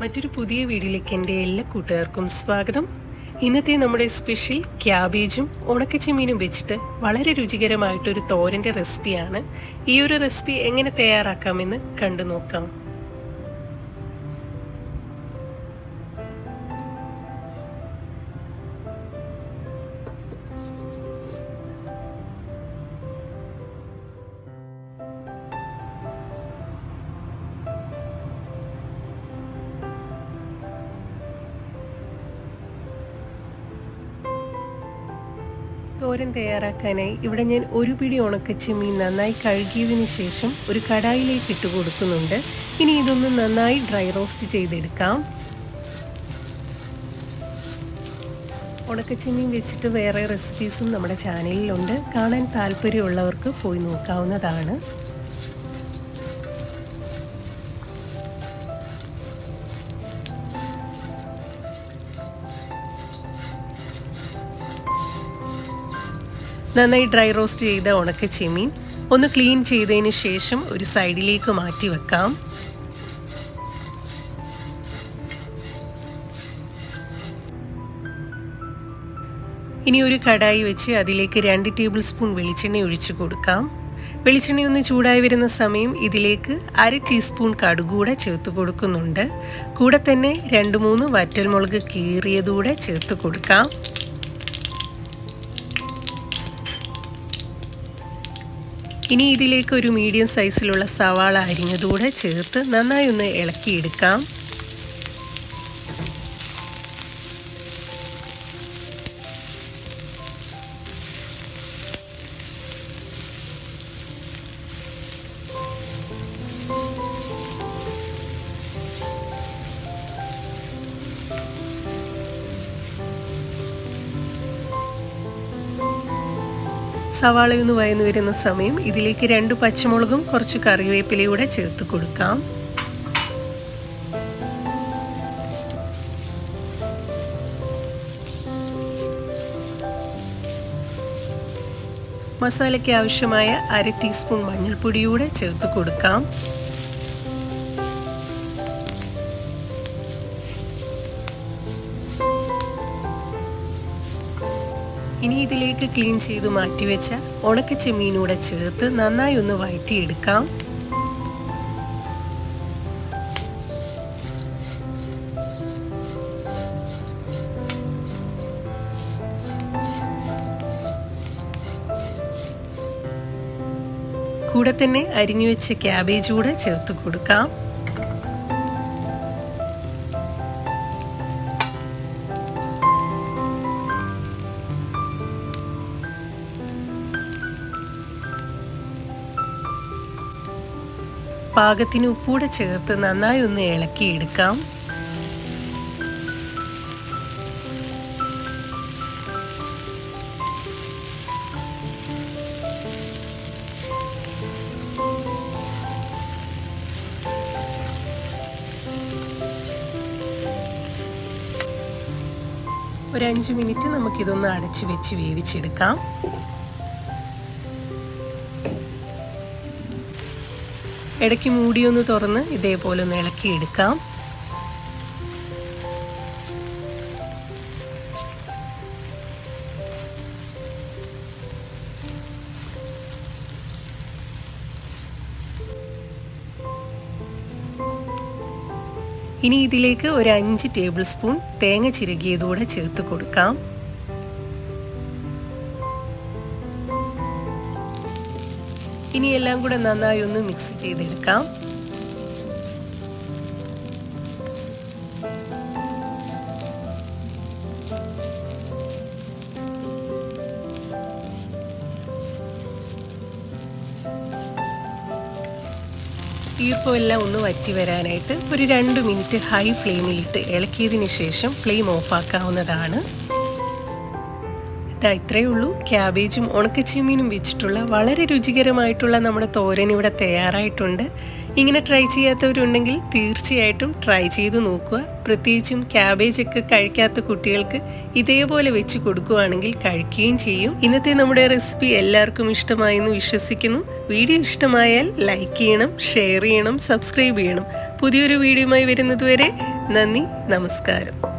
മറ്റൊരു പുതിയ വീഡിയോയിലേക്ക് എന്റെ എല്ലാ കൂട്ടുകാർക്കും സ്വാഗതം. ഇന്നത്തെ നമ്മുടെ സ്പെഷ്യൽ ക്യാബേജും ഉണക്കച്ചെമ്മീനും വെച്ചിട്ട് വളരെ രുചികരമായിട്ടൊരു തോരന്റെ റെസിപ്പിയാണ്. ഈ ഒരു റെസിപ്പി എങ്ങനെ തയ്യാറാക്കാമെന്ന് കണ്ടു നോക്കാം തോരൻ തയ്യാറാക്കാനായി ഇവിടെ ഞാൻ ഒരു പിടി ഉണക്കച്ചെമ്മീൻ നന്നായി കഴുകിയതിന് ശേഷം ഒരു കടായിലേക്ക് ഇട്ട് കൊടുക്കുന്നുണ്ട്. ഇനി ഇതൊന്ന് നന്നായി ഡ്രൈ റോസ്റ്റ് ചെയ്തെടുക്കാം. ഉണക്കച്ചെമ്മീൻ വെച്ചിട്ട് വേറെ റെസിപ്പീസും നമ്മുടെ ചാനലിലുണ്ട് കാണാൻ താല്പര്യമുള്ളവർക്ക് പോയി നോക്കാവുന്നതാണ്. നന്നായി ഡ്രൈ റോസ്റ്റ് ചെയ്ത ഉണക്ക ചെമ്മീൻ ഒന്ന് ക്ലീൻ ചെയ്തതിന് ശേഷം ഒരു സൈഡിലേക്ക് മാറ്റി വെക്കാം. ഇനി ഒരു കടായി വെച്ച് അതിലേക്ക് രണ്ട് ടേബിൾ സ്പൂൺ വെളിച്ചെണ്ണ ഒഴിച്ചു കൊടുക്കാം. വെളിച്ചെണ്ണ ഒന്ന് ചൂടായി വരുന്ന സമയം ഇതിലേക്ക് അര ടീസ്പൂൺ കടുകൂടെ ചേർത്ത് കൊടുക്കുന്നുണ്ട്. കൂടെ തന്നെ രണ്ട് മൂന്ന് വറ്റൽമുളക് കീറിയതൂടെ ചേർത്ത് കൊടുക്കാം. ഇനി ഇതിലേക്ക് ഒരു മീഡിയം സൈസിലുള്ള സവാള അരിഞ്ഞതുകൂടെ ചേർത്ത് നന്നായി ഒന്ന് ഇളക്കിയെടുക്കാം. സവാളയൊന്ന് വയന്നു വരുന്ന സമയം ഇതിലേക്ക് രണ്ട് പച്ചമുളകും കുറച്ച് കറിവേപ്പിലയൂടെ ചേർത്ത് കൊടുക്കാം. മസാലയ്ക്ക് ആവശ്യമായ അര ടീസ്പൂൺ മഞ്ഞൾപ്പൊടിയൂടെ ചേർത്ത് കൊടുക്കാം. ഇനി ഇതിലേക്ക് ക്ലീൻ ചെയ്ത് മാറ്റിവെച്ച ഉണക്ക ചെമ്മീനൂടെ ചേർത്ത് നന്നായി ഒന്ന് വഴറ്റിയെടുക്കാം കൂടെ തന്നെ അരിഞ്ഞു വെച്ച ക്യാബേജ് കൂടെ ചേർത്ത് കൊടുക്കാം. പാകത്തിന് ഉപ്പൂടെ ചേർത്ത് നന്നായി ഒന്ന് ഇളക്കിയെടുക്കാം. ഒരു അഞ്ച് മിനിറ്റ് നമുക്കിതൊന്ന് അടച്ചു വെച്ച് വേവിച്ചെടുക്കാം. ഇടയ്ക്ക് മൂടിയൊന്ന് തുറന്ന് ഇതേപോലെ ഒന്ന് ഇളക്കിയെടുക്കാം ഇനി ഇതിലേക്ക് ഒരു അഞ്ച് ടേബിൾ സ്പൂൺ തേങ്ങ ചിരകിയതൂടെ ചേർത്ത് കൊടുക്കാം. ഇനി എല്ലാം കൂടെ നന്നായി ഒന്ന് മിക്സ് ചെയ്തെടുക്കാം. ഈർപ്പമെല്ലാം ഒന്ന് വറ്റി വരാനായിട്ട് ഒരു രണ്ട് മിനിറ്റ് ഹൈ ഫ്ലെയിമിലിട്ട് ഇളക്കിയതിന് ശേഷം ഫ്ലെയിം ഓഫാക്കാവുന്നതാണ് ഇതാ ഇത്രയേ ഉള്ളൂ. ക്യാബേജും ഉണക്കച്ചീമീനും വെച്ചിട്ടുള്ള വളരെ രുചികരമായിട്ടുള്ള നമ്മുടെ തോരൻ ഇവിടെ തയ്യാറായിട്ടുണ്ട്. ഇങ്ങനെ ട്രൈ ചെയ്യാത്തവരുണ്ടെങ്കിൽ തീർച്ചയായിട്ടും ട്രൈ ചെയ്ത് നോക്കുക. പ്രത്യേകിച്ചും ക്യാബേജ് ഒക്കെ കഴിക്കാത്ത കുട്ടികൾക്ക് ഇതേപോലെ വെച്ച് കൊടുക്കുകയാണെങ്കിൽ കഴിക്കുകയും ചെയ്യും. ഇന്നത്തെ നമ്മുടെ റെസിപ്പി എല്ലാവർക്കും ഇഷ്ടമായെന്ന് വിശ്വസിക്കുന്നു. വീഡിയോ ഇഷ്ടമായാൽ ലൈക്ക് ചെയ്യണം ഷെയർ ചെയ്യണം സബ്സ്ക്രൈബ് ചെയ്യണം. പുതിയൊരു വീഡിയോയുമായി വരുന്നതുവരെ നന്ദി നമസ്കാരം.